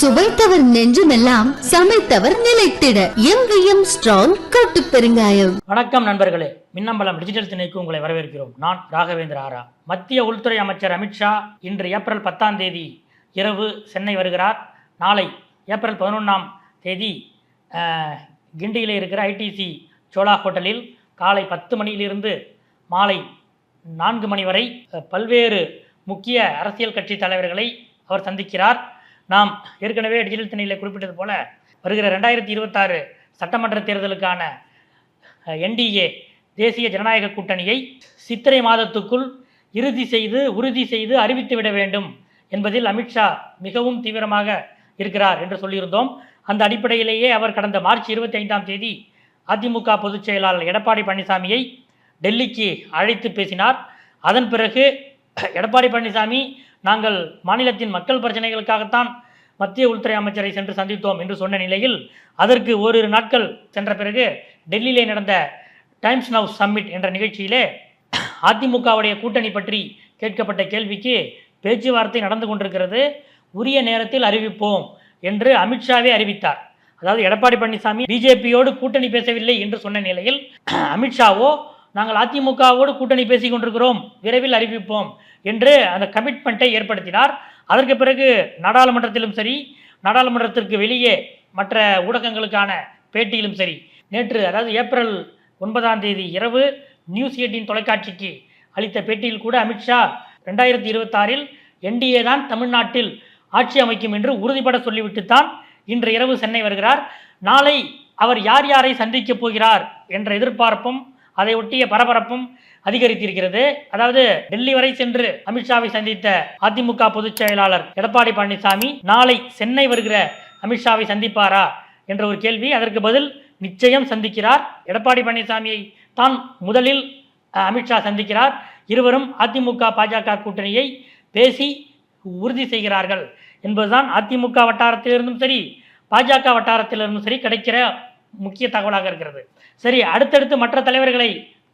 சுவைத்தவர் நெஞ்சுமெல்லாம் சமைத்தவர் நிலைத்திட. எங்கேயும் ஸ்ட்ராங் கட்டு பெருங்காயம். வணக்கம் நண்பர்களே. மின்னம்பலம் டிஜிட்டல் திணைக்கு உங்களை வரவேற்கிறோம். நான் ராகவேந்திர ஆரா. மத்திய உள்துறை அமைச்சர் அமித்ஷா இன்று ஏப்ரல் பத்தாம் தேதி இரவு சென்னை வருகிறார். நாளை ஏப்ரல் பதினொன்றாம் தேதி கிண்டியில் இருக்கிற ஐடிசி சோலா ஹோட்டலில் காலை பத்து மணியிலிருந்து மாலை நான்கு மணி வரை பல்வேறு முக்கிய அரசியல் கட்சி தலைவர்களை அவர் சந்திக்கிறார். நாம் ஏற்கனவே டிஜிட்டல் திணையில் குறிப்பிட்டது போல வருகிற ரெண்டாயிரத்தி இருபத்தாறு சட்டமன்ற தேர்தலுக்கான என்டிஏ தேசிய ஜனநாயக கூட்டணியை சித்திரை மாதத்துக்குள் இறுதி செய்து உறுதி செய்து அறிவித்து விட வேண்டும் என்பதில் அமித்ஷா மிகவும் தீவிரமாக இருக்கிறார் என்று சொல்லியிருந்தோம். அந்த அடிப்படையிலேயே அவர் கடந்த மார்ச் இருபத்தி ஐந்தாம் தேதி அதிமுக பொதுச் செயலாளர் எடப்பாடி பழனிசாமியை டெல்லிக்கு அழைத்து பேசினார். அதன் பிறகு எடப்பாடி பழனிசாமி நாங்கள் மாநிலத்தின் மக்கள் பிரச்சனைகளுக்காகத்தான் மத்திய உள்துறை அமைச்சரை சென்று சந்தித்தோம் என்று சொன்ன நிலையில் அதற்கு ஓரிரு நாட்கள் சென்ற பிறகு டெல்லியிலே நடந்த டைம்ஸ் நவ் சம்மிட் என்ற நிகழ்ச்சியிலே அதிமுகவுடைய கூட்டணி பற்றி கேட்கப்பட்ட கேள்விக்கு பேச்சுவார்த்தை நடந்து கொண்டிருக்கிறது. உரிய நேரத்தில் அறிவிப்போம் என்று அமித்ஷாவே அறிவித்தார். அதாவது எடப்பாடி பழனிசாமி பிஜேபியோடு கூட்டணி பேசவில்லை என்று சொன்ன நிலையில் அமித்ஷாவோ நாங்கள் அதிமுகவோடு கூட்டணி பேசிக் கொண்டிருக்கிறோம். விரைவில் அறிவிப்போம் என்று அந்த கமிட்மெண்ட்டை ஏற்படுத்தினார். அதற்கு பிறகு நாடாளுமன்றத்திலும் சரி நாடாளுமன்றத்திற்கு வெளியே மற்ற ஊடகங்களுக்கான பேட்டியிலும் சரி நேற்று அதாவது ஏப்ரல் ஒன்பதாம் தேதி இரவு நியூஸ் எயிட்டின் தொலைக்காட்சிக்கு அளித்த பேட்டியில் கூட அமித்ஷா ரெண்டாயிரத்தி இருபத்தாறில் என்டிஏ தான் தமிழ்நாட்டில் ஆட்சி அமைக்கும் என்று உறுதிபட சொல்லிவிட்டுத்தான் இன்று இரவு சென்னை வருகிறார். நாளை அவர் யார் யாரை சந்திக்கப் போகிறார் என்ற எதிர்பார்ப்பும் அதை ஒட்டிய பரபரப்பும் அதிகரித்திருக்கிறது. அதாவது டெல்லி வரை சென்று அமித்ஷாவை சந்தித்த அதிமுக பொதுச் செயலாளர் எடப்பாடி பழனிசாமி நாளை சென்னை வருகிற அமித்ஷாவை சந்திப்பாரா என்ற ஒரு கேள்வி. அதற்கு பதில் நிச்சயம் சந்திக்கிறார். எடப்பாடி பழனிசாமியை தான் முதலில் அமித்ஷா சந்திக்கிறார். இருவரும் அதிமுக பாஜக கூட்டணியை பேசி உறுதி செய்கிறார்கள் என்பதுதான் அதிமுக வட்டாரத்திலிருந்தும் சரி பாஜக வட்டாரத்திலிருந்தும் சரி கிடைக்கிற முக்கிய தகவலாக இருக்கிறது. சரி அடுத்தடுத்து மற்ற தலைவர்களை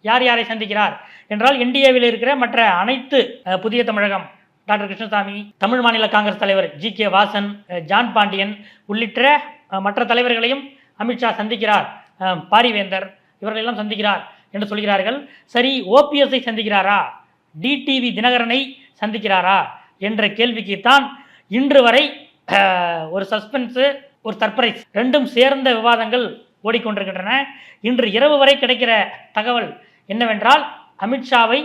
யார் யாரை சந்திக்கிறார்? என்றால் என்டிஏவில் இருக்கிற மற்ற அனைத்து புதிய தமிழகம் டாக்டர் கிருஷ்ணசாமி தமிழ் மாநில காங்கிரஸ் தலைவர் G K Vasan John Pandian உள்ளிட்ட மற்ற தலைவர்களையும் அமித்ஷா சந்திக்கிறார். பாரிவேந்தர் இவர்களெல்லாம் சந்திக்கிறார் என்று சொல்கிறார்கள். சரி ஓபிஎஸ்ஐ சந்திக்கிறாரா? டிடிவி தினகரனை சந்திக்கிறாரா? என்ற கேள்விக்குத்தான் இன்று வரை ஒரு சஸ்பென்ஸு ஒரு சர்ப்ரைஸ் ரெண்டும் சேர்ந்த விவாதங்கள் ஓடிக்கொண்டிருக்கின்றன. இன்று இரவு வரை கிடைக்கிற தகவல் என்னவென்றால் அமித்ஷாவை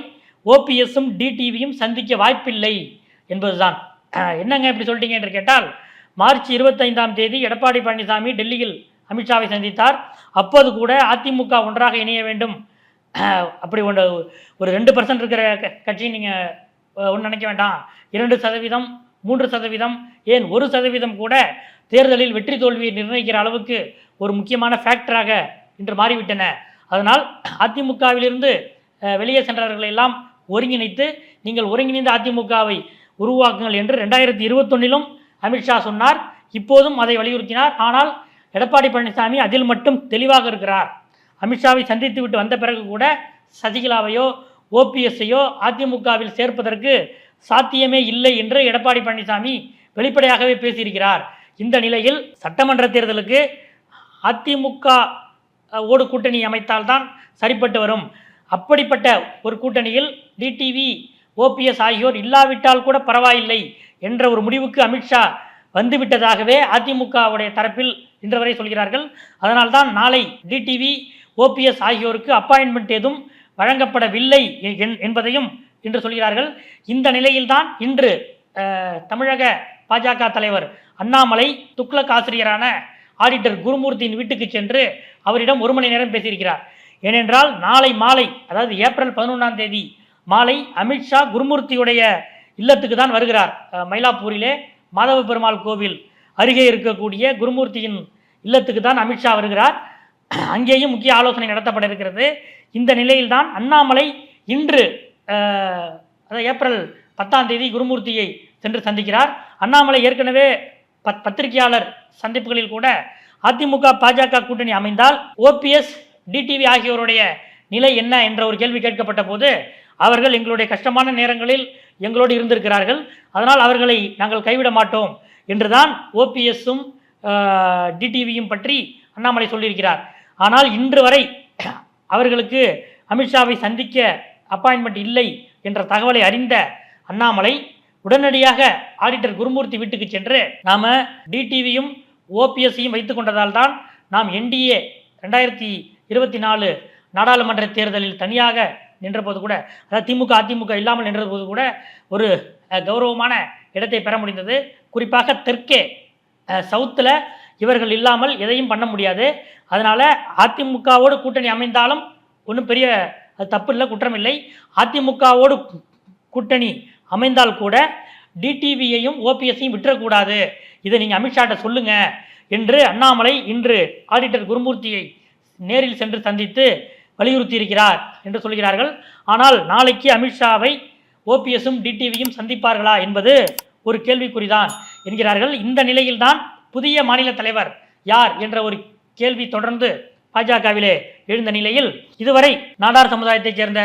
ஓபிஎஸும் டிடிவியும் சந்திக்க வாய்ப்பில்லை என்பதுதான். என்னங்க இப்படி சொல்லிட்டீங்க என்று கேட்டால் மார்ச் இருபத்தைந்தாம் தேதி எடப்பாடி பழனிசாமி டெல்லியில் அமித்ஷாவை சந்தித்தார். அப்போது கூட அதிமுக ஒன்றாக இணைய வேண்டும். அப்படி ஒன்று ஒரு ரெண்டு பர்சன்ட் இருக்கிற கட்சி நீங்கள் ஒன்று நினைக்க வேண்டாம். இரண்டு சதவீதம் மூன்று சதவீதம் ஏன் ஒரு சதவீதம் கூட தேர்தலில் வெற்றி தோல்வியை நிர்ணயிக்கிற அளவுக்கு ஒரு முக்கியமான ஃபேக்டராக இன்று மாறிவிட்டன. அதனால் அதிமுகவிலிருந்து வெளியே சென்றவர்களை எல்லாம் ஒருங்கிணைத்து நீங்கள் ஒருங்கிணைந்த அதிமுகவை உருவாக்குங்கள் என்று ரெண்டாயிரத்தி இருபத்தொன்னிலும் அமித்ஷா சொன்னார். இப்போதும் அதை வலியுறுத்தினார். ஆனால் எடப்பாடி பழனிசாமி அதில் மட்டும் தெளிவாக இருக்கிறார். அமித்ஷாவை சந்தித்து விட்டு வந்த பிறகு கூட சசிகலாவையோ ஓபிஎஸ்ஸையோ அதிமுகவில் சேர்ப்பதற்கு சாத்தியமே இல்லை என்று எடப்பாடி பழனிசாமி வெளிப்படையாகவே பேசியிருக்கிறார். இந்த நிலையில் சட்டமன்ற தேர்தலுக்கு அதிமுக ஓடு கூட்டணி அமைத்தால்தான் சரிப்பட்டு வரும். அப்படிப்பட்ட ஒரு கூட்டணியில் டிடிவி ஓபிஎஸ் ஆகியோர் இல்லாவிட்டால் கூட பரவாயில்லை என்ற ஒரு முடிவுக்கு அமித்ஷா வந்துவிட்டதாகவே அதிமுகவுடைய தரப்பில் இன்று வரை சொல்கிறார்கள். அதனால்தான் நாளை டிடிவி ஓபிஎஸ் ஆகியோருக்கு அப்பாயின்மெண்ட் ஏதும் வழங்கப்படவில்லை எ- என்- என்பதையும் இன்று சொல்கிறார்கள். இந்த நிலையில்தான் இன்று தமிழக பாஜக தலைவர் அண்ணாமலை துக்ளக் ஆசிரியரான ஆடிட்டர் குருமூர்த்தியின் வீட்டுக்கு சென்று அவரிடம் ஒரு மணி நேரம் பேசியிருக்கிறார். ஏனென்றால் நாளை மாலை அதாவது ஏப்ரல் பதினொன்றாம் தேதி மாலை அமித்ஷா குருமூர்த்தியுடைய இல்லத்துக்கு தான் வருகிறார். மயிலாப்பூரிலே மாதவ பெருமாள் கோவில் அருகே இருக்கக்கூடிய குருமூர்த்தியின் இல்லத்துக்கு தான் அமித்ஷா வருகிறார். அங்கேயும் முக்கிய ஆலோசனை நடத்தப்பட இருக்கிறது. இந்த நிலையில்தான் அண்ணாமலை இன்று அதாவது ஏப்ரல் பத்தாம் தேதி குருமூர்த்தியை சென்று சந்திக்கிறார். அண்ணாமலை ஏற்கனவே பத் பத்திரிகையாளர் சந்திப்புகளில் கூட அதிமுக பாஜக கூட்டணி அமைந்தால் ஓபிஎஸ் டிடிவி ஆகியோருடைய நிலை என்ன என்ற ஒரு கேள்வி கேட்கப்பட்ட போது அவர்கள் எங்களுடைய கஷ்டமான நேரங்களில் எங்களோடு இருந்திருக்கிறார்கள். அதனால் அவர்களை நாங்கள் கைவிட மாட்டோம் என்றுதான் ஓபிஎஸ்ஸும் டிடிவியும் பற்றி அண்ணாமலை சொல்லியிருக்கிறார். ஆனால் இன்று வரை அவர்களுக்கு அமித்ஷாவை சந்திக்க அப்பாயின்மெண்ட் இல்லை என்ற தகவலை அறிந்த அண்ணாமலை உடனடியாக ஆடிட்டர் குருமூர்த்தி வீட்டுக்கு சென்று நாம டிடிவியும் ஓபிஎஸ்ஸையும் வைத்துக் கொண்டதால் தான் நாம் என்டிஏ ரெண்டாயிரத்தி இருபத்தி நாலு நாடாளுமன்ற தேர்தலில் தனியாக நின்றபோது கூட அதாவது திமுக அதிமுக இல்லாமல் நின்றபோது கூட ஒரு கௌரவமான இடத்தை பெற முடிந்தது. குறிப்பாக தெற்கே சவுத்தில் இவர்கள் இல்லாமல் எதையும் பண்ண முடியாது. அதனால் அதிமுகவோடு கூட்டணி அமைந்தாலும் ஒன்றும் பெரிய தப்பு இல்லை குற்றம் இல்லை அதிமுகவோடு கூட்டணி அமைந்தால் கூட டிடிவியையும் ஓபிஎஸ்ஸையும் விட்டுறக்கூடாது. இதை நீங்கள் அமித்ஷாட்ட சொல்லுங்க என்று அண்ணாமலை இன்று ஆடிட்டர் குருமூர்த்தியை நேரில் சென்று சந்தித்து வலியுறுத்தி இருக்கிறார் என்று சொல்கிறார்கள். ஆனால் நாளைக்கு அமித்ஷாவை ஓபிஎஸும் டிடிவியும் சந்திப்பார்களா என்பது ஒரு கேள்விக்குறிதான் என்கிறார்கள். இந்த நிலையில்தான் புதிய மாநில தலைவர் யார் என்ற ஒரு கேள்வி தொடர்ந்து பாஜகவிலே எழுந்த நிலையில் இதுவரை நாடார் சமுதாயத்தைச் சேர்ந்த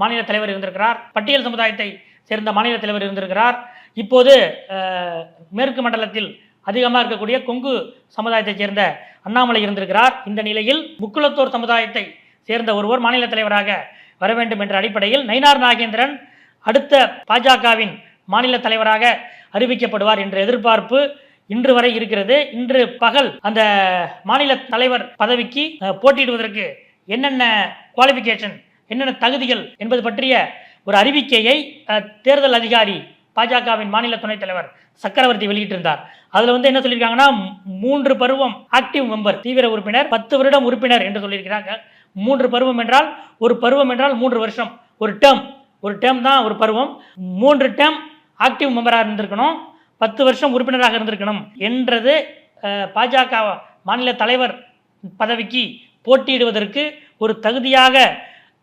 மாநில தலைவர் இருந்திருக்கிறார். பட்டியல் சமுதாயத்தை சேர்ந்த மாநில தலைவர் இருந்திருக்கிறார். இப்போது மேற்கு மண்டலத்தில் அதிகமாக இருக்கக்கூடிய கொங்கு சமுதாயத்தைச் சேர்ந்த அண்ணாமலை இருந்திருக்கிறார். இந்த நிலையில் முக்குளத்தோர் சமுதாயத்தை சேர்ந்த ஒருவர் மாநில தலைவராக வர வேண்டும் என்ற அடிப்படையில் நயினார் நாகேந்திரன் அடுத்த பாஜகவின் மாநில தலைவராக அறிவிக்கப்படுவார் என்ற எதிர்பார்ப்பு இன்று வரை இருக்கிறது. இன்று பகல் அந்த மாநில தலைவர் பதவிக்கு போட்டியிடுவதற்கு என்னென்ன குவாலிஃபிகேஷன் என்னென்ன தகுதிகள் என்பது பற்றிய ஒரு அறிவிக்கையை தேர்தல் அதிகாரி பாஜகவின் மாநில துணைத் தலைவர் சக்கரவர்த்தி வெளியிட்டிருந்தார். அதுல வந்து என்ன சொல்லியிருக்காங்கன்னா மூன்று பருவம் ஆக்டிவ் மெம்பர் தீவிர உறுப்பினர் பத்து வருடம் உறுப்பினர் என்று சொல்லியிருக்கிறாங்க. மூன்று பருவம் என்றால் ஒரு பருவம் என்றால் மூன்று வருஷம். ஒரு டேர்ம் ஒரு டேர்ம் தான் ஒரு பருவம். மூன்று டேர்ம் ஆக்டிவ் மெம்பராக இருந்திருக்கணும். பத்து வருஷம் உறுப்பினராக இருந்திருக்கணும் என்றது பாஜக மாநில தலைவர் பதவிக்கு போட்டியிடுவதற்கு ஒரு தகுதியாக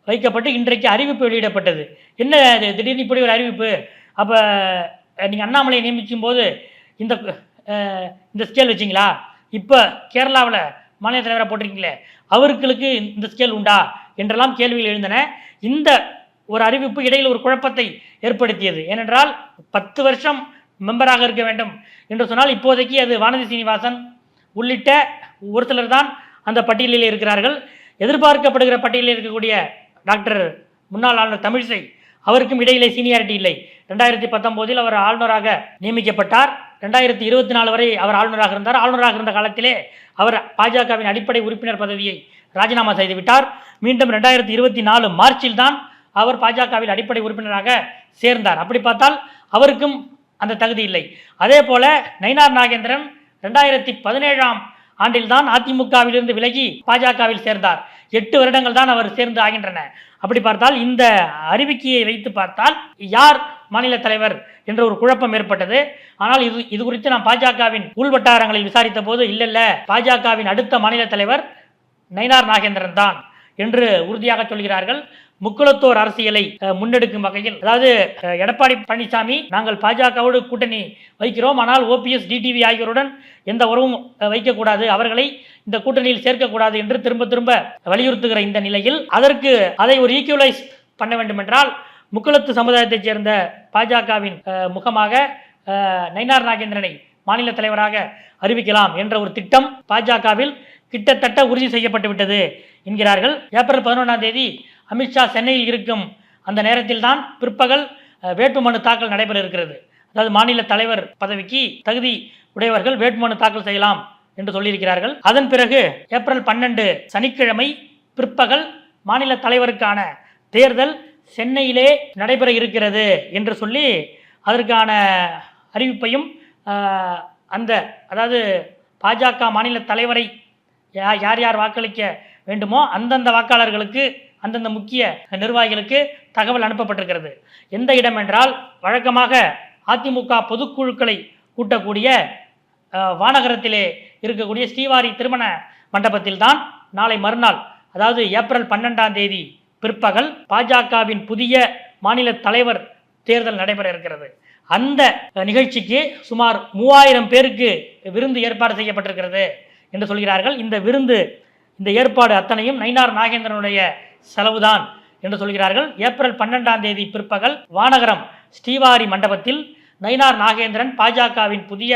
வைக்கப்பட்டு இன்றைக்கு அறிவிப்பு வெளியிடப்பட்டது. என்ன திடீர்னு இப்படி ஒரு அறிவிப்பு? அப்போ நீங்கள் அண்ணாமலையை நியமிக்கும் போது இந்த இந்த ஸ்கேல் வச்சிங்களா? இப்போ கேரளாவில் மாநில தலைவராக போட்டிருக்கீங்களே அவர்களுக்கு இந்த ஸ்கேல் உண்டா? என்றெல்லாம் கேள்விகள் எழுந்தன. இந்த ஒரு அறிவிப்பு இடையில் ஒரு குழப்பத்தை ஏற்படுத்தியது. ஏனென்றால் பத்து வருஷம் மெம்பராக இருக்க வேண்டும் என்று சொன்னால் இப்போதைக்கு அது வானதி சீனிவாசன் உள்ளிட்ட ஒரு சிலர் தான் அந்த பட்டியலில் இருக்கிறார்கள். எதிர்பார்க்கப்படுகிற பட்டியலில் இருக்கக்கூடிய டாக்டர் முன்னாள் ஆளுநர் தமிழிசை அவருக்கும் இடையிலே சீனியாரிட்டி இல்லை. ரெண்டாயிரத்தி பத்தொம்போதில் அவர் ஆளுநராக நியமிக்கப்பட்டார். ரெண்டாயிரத்தி இருபத்தி நாலு வரை அவர் ஆளுநராக இருந்தார். ஆளுநராக இருந்த காலத்திலே அவர் பாஜகவின் அடிப்படை உறுப்பினர் பதவியை ராஜினாமா செய்துவிட்டார். மீண்டும் ரெண்டாயிரத்தி இருபத்தி நாலு மார்ச்சில் தான் அவர் பாஜகவில் அடிப்படை உறுப்பினராக சேர்ந்தார். அப்படி பார்த்தால் அவருக்கும் அந்த தகுதி இல்லை. அதே போல நயினார் நாகேந்திரன் ரெண்டாயிரத்தி பதினேழாம் ஆண்டில்தான் அதிமுகவிலிருந்து விலகி பாஜகவில் சேர்ந்தார். எட்டு வருடங்கள் தான் அவர் சேர்ந்து ஆகின்றன. அப்படி பார்த்தால் இந்த அறிவிக்கையை வைத்து பார்த்தால் யார் மாநில தலைவர் என்ற ஒரு குழப்பம் ஏற்பட்டது. ஆனால் இது இது குறித்து நான் பாஜகவின் உள்வட்டாரங்களில் விசாரித்த போது இல்லல்ல பாஜகவின் அடுத்த மாநில தலைவர் நயினார் நாகேந்திரன் தான் என்று உறுதியாக சொல்கிறார்கள். முக்குளத்தோர் அரசியலை முன்னெடுக்கும் வகையில் அதாவது எடப்பாடி பழனிசாமி நாங்கள் பாஜகவோடு கூட்டணி வைக்கிறோம். ஆனால் ஓபிஎஸ் டிடிவி ஆகியோருடன் எந்த உறவும் வைக்கக்கூடாது. அவர்களை இந்த கூட்டணியில் சேர்க்கக்கூடாது என்று திரும்ப திரும்ப வலியுறுத்துகிற இந்த நிலையில் அதற்கு அதை ஒரு ஈக்குவலைஸ் பண்ண வேண்டுமென்றால் முக்குளத்து சமுதாயத்தைச் சேர்ந்த பாஜகவின் முகமாக நயினார் நாகேந்திரனை மாநில தலைவராக அறிவிக்கலாம் என்ற ஒரு திட்டம் பாஜகவில் கிட்டத்தட்ட உறுதி செய்யப்பட்டு விட்டது என்கிறார்கள். ஏப்ரல் பதினொன்றாம் தேதி அமித்ஷா சென்னையில் இருக்கும் அந்த நேரத்தில் தான் பிற்பகல் வேட்புமனு தாக்கல் நடைபெற இருக்கிறது அதாவது மாநில தலைவர் பதவிக்கு தகுதி உடையவர்கள் வேட்புமனு தாக்கல் செய்யலாம் என்று சொல்லியிருக்கிறார்கள். அதன் பிறகு ஏப்ரல் பன்னெண்டு சனிக்கிழமை பிற்பகல் மாநில தலைவருக்கான தேர்தல் சென்னையிலே நடைபெற இருக்கிறது என்று சொல்லி அதற்கான அறிவிப்பையும் அந்த அதாவது பாஜக மாநில தலைவரை யா- யார் யார் வாக்களிக்க வேண்டுமோ அந்தந்த வாக்காளர்களுக்கு அந்தந்த முக்கிய நிர்வாகிகளுக்கு தகவல் அனுப்பப்பட்டிருக்கிறது. எந்த இடம் என்றால் வழக்கமாக அதிமுக பொதுக்குழுக்களை கூட்டக்கூடிய வானகரத்திலே இருக்கக்கூடிய ஸ்ரீவாரி திருமண மண்டபத்தில் தான் நாளை மறுநாள் அதாவது ஏப்ரல் பன்னெண்டாம் தேதி பிற்பகல் பாஜகவின் புதிய மாநில தலைவர் தேர்தல் நடைபெற இருக்கிறது. அந்த நிகழ்ச்சிக்கு சுமார் மூவாயிரம் பேருக்கு விருந்து ஏற்பாடு செய்யப்பட்டிருக்கிறது என்று சொல்கிறார்கள். இந்த விருந்து இந்த ஏற்பாடு அத்தனையும் நயினார் நாகேந்திரனுடைய செலவுதான் என்று சொல்கிறார்கள். ஏப்ரல் பன்னெண்டாம் தேதி பிற்பகல் வானகரம் ஸ்ரீவாரி மண்டபத்தில் நயினார் நாகேந்திரன் பாஜகவின் புதிய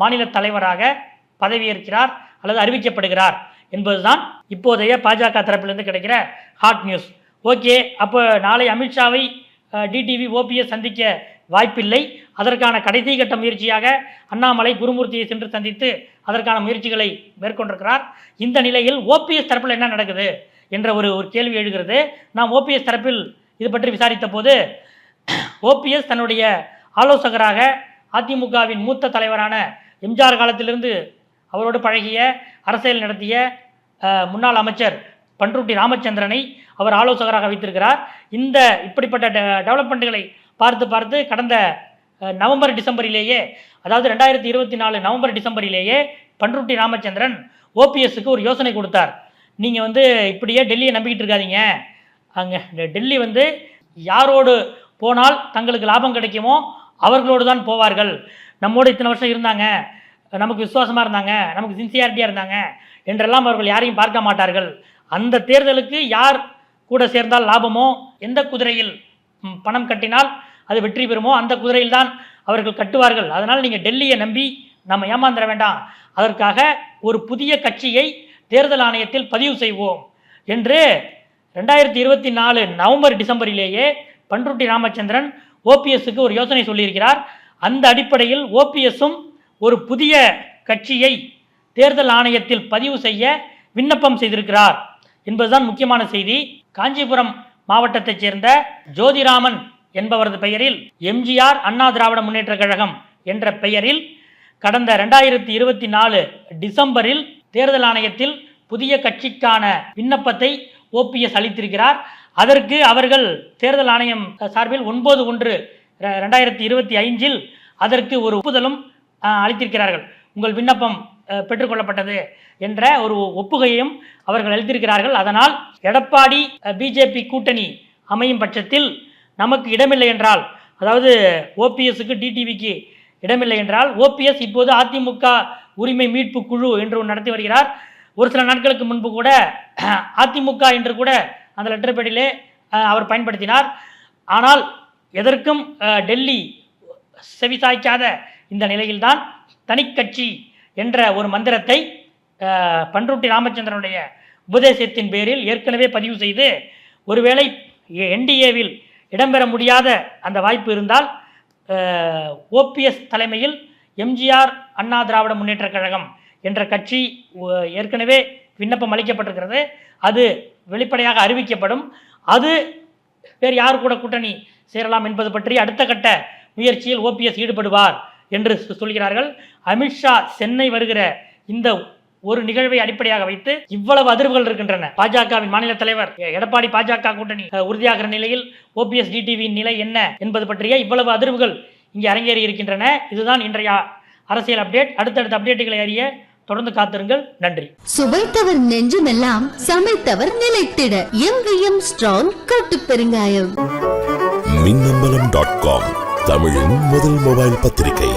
மாநில தலைவராக பதவியேற்கிறார் அல்லது அறிவிக்கப்படுகிறார் என்பதுதான் இப்போதைய பாஜக தரப்பிலிருந்து கிடைக்கிற ஹாட் நியூஸ் ஓகே அப்போ நாளை அமித்ஷாவை டிடிவி ஓபிஎஸ் சந்திக்க வாய்ப்பில்லை. அதற்கான கடைசி கட்ட முயற்சியாக அண்ணாமலை குருமூர்த்தியை சென்று சந்தித்து அதற்கான முயற்சிகளை மேற்கொண்டிருக்கிறார். இந்த நிலையில் ஓபிஎஸ் தரப்பில் என்ன நடக்குது? என்ற ஒரு ஒரு கேள்வி எழுகிறது. நாம் ஓபிஎஸ் தரப்பில் இது பற்றி விசாரித்த போது ஓபிஎஸ் தன்னுடைய ஆலோசகராக அதிமுகவின் மூத்த தலைவரான எம்ஜிஆர் காலத்திலிருந்து அவரோடு பழகிய அரசியல் நடத்திய முன்னாள் அமைச்சர் பன்ருட்டி ராமச்சந்திரனை அவர் ஆலோசகராக வைத்திருக்கிறார். இந்த இப்படிப்பட்ட டெ- டெவலப்மெண்ட்டுகளை பார்த்து பார்த்து கடந்த நவம்பர் டிசம்பரிலேயே அதாவது ரெண்டாயிரத்தி இருபத்தி நாலு நவம்பர் டிசம்பரிலேயே பன்ருட்டி ராமச்சந்திரன் ஓபிஎஸ்க்கு ஒரு யோசனை கொடுத்தார். நீங்கள் வந்து இப்படியே டெல்லியை நம்பிக்கிட்டு இருக்காதீங்க. அங்கே டெல்லி வந்து யாரோடு போனால் தங்களுக்கு லாபம் கிடைக்குமோ அவர்களோடு தான் போவார்கள். நம்மோடு இத்தனை வருஷம் இருந்தாங்க. நமக்கு விசுவாசமாக இருந்தாங்க. நமக்கு சின்சியாரிட்டியாக இருந்தாங்க என்றெல்லாம் அவர்கள் யாரையும் பார்க்க மாட்டார்கள். அந்த தேர்தலுக்கு யார் கூட சேர்ந்தால் லாபமோ? எந்த குதிரையில் பணம் கட்டினால் அது வெற்றி பெறுமோ? அந்த குதிரையில் தான் அவர்கள் கட்டுவார்கள். அதனால் நீங்கள் டெல்லியை நம்பி நம்ம ஏமாந்துட வேண்டாம். அதற்காக ஒரு புதிய கட்சியை தேர்தல் ஆணையத்தில் பதிவு செய்வோம் என்று ரெண்டாயிரத்தி இருபத்தி நாலு நவம்பர் டிசம்பரிலேயே பன்ருட்டி ராமச்சந்திரன் ஓபிஎஸ்க்கு ஒரு யோசனை சொல்லியிருக்கிறார். அந்த அடிப்படையில் ஓபிஎஸ்ஸும் ஒரு புதிய கட்சியை தேர்தல் ஆணையத்தில் பதிவு செய்ய விண்ணப்பம் செய்திருக்கிறார் என்பதுதான் முக்கியமான செய்தி. காஞ்சிபுரம் மாவட்டத்தைச் சேர்ந்த ஜோதிராமன் என்பவரது பெயரில் எம்ஜிஆர் அண்ணா திராவிட முன்னேற்றக் கழகம் என்ற பெயரில் கடந்த ரெண்டாயிரத்தி இருபத்தி நாலு டிசம்பரில் தேர்தல் ஆணையத்தில் புதிய கட்சிக்கான விண்ணப்பத்தை ஓபிஎஸ் அளித்திருக்கிறார். அதற்கு அவர்கள் தேர்தல் ஆணையம் சார்பில் ஒன்பது ஒன்று ரெண்டாயிரத்தி இருபத்தி ஐந்தில் அதற்கு ஒரு ஒப்புதலும் அளித்திருக்கிறார்கள். உங்கள் விண்ணப்பம் பெற்றுக்கொள்ளப்பட்டது என்ற ஒரு ஒப்புகையையும் அவர்கள் அளித்திருக்கிறார்கள். அதனால் எடப்பாடி பிஜேபி கூட்டணி அமையும் பட்சத்தில் நமக்கு இடமில்லை என்றால் அதாவது ஓபிஎஸ்க்கு டிடிவிக்கு இடமில்லை என்றால் ஓபிஎஸ் இப்போது அதிமுக உரிமை மீட்பு குழு என்று ஒன்று நடத்தி வருகிறார். ஒரு சில நாட்களுக்கு முன்பு கூட அதிமுக என்று கூட அந்த லெட்டர் பேடிலே அவர் பயன்படுத்தினார். ஆனால் எதற்கும் டெல்லி செவிசாய்க்காத இந்த நிலையில்தான் தனிக்கட்சி என்ற ஒரு மந்திரத்தை பன்ருட்டி ராமச்சந்திரனுடைய உபதேசத்தின் பேரில் ஏற்கனவே பதிவு செய்து ஒருவேளை என்டிஏவில் இடம்பெற முடியாத அந்த வாய்ப்பு இருந்தால் ஓபிஎஸ் தலைமையில் எம்ஜிஆர் அண்ணா திராவிட முன்னேற்றக் கழகம் என்ற கட்சி ஏற்கனவே விண்ணப்பம் அளிக்கப்பட்டிருக்கிறது. அது வெளிப்படையாக அறிவிக்கப்படும். அது வேறு யார் கூட கூட்டணி சேரலாம் என்பது பற்றி அடுத்த கட்ட முயற்சியில் ஓபிஎஸ் ஈடுபடுவார் என்று சொ- சொல்கிறார்கள். அமித்ஷா சென்னை வருகிற இந்த ஒரு நிகழ்வை அடிப்படையாக வைத்து இவ்வளவு அதிர்வுகள் இருக்கின்றன. பாஜகவின் மாநில தலைவர் எ- எடப்பாடி பாஜக கூட்டணி உறுதியாகிற நிலையில் ஓபிஎஸ் டிடிவியின் நிலை என்ன என்பது பற்றிய இவ்வளவு அதிர்வுகள் இங்கே அரங்கேறி இருக்கின்றன. இதுதான் இன்றைய அரசியல் அப்டேட் அடுத்தடுத்த அப்டேட்டுகளை அறிய தொடர்ந்து காத்திருங்கள். நன்றி. சுவைத்தவர் நெஞ்சுமெல்லாம் சமைத்தவர் நிலைத்திட. எங்கேயும் ஸ்ட்ராங் கட்டு பெருங்காயம். மின்னம்பலம் டாட் காம் தமிழின் முதல் மொபைல் பத்திரிகை.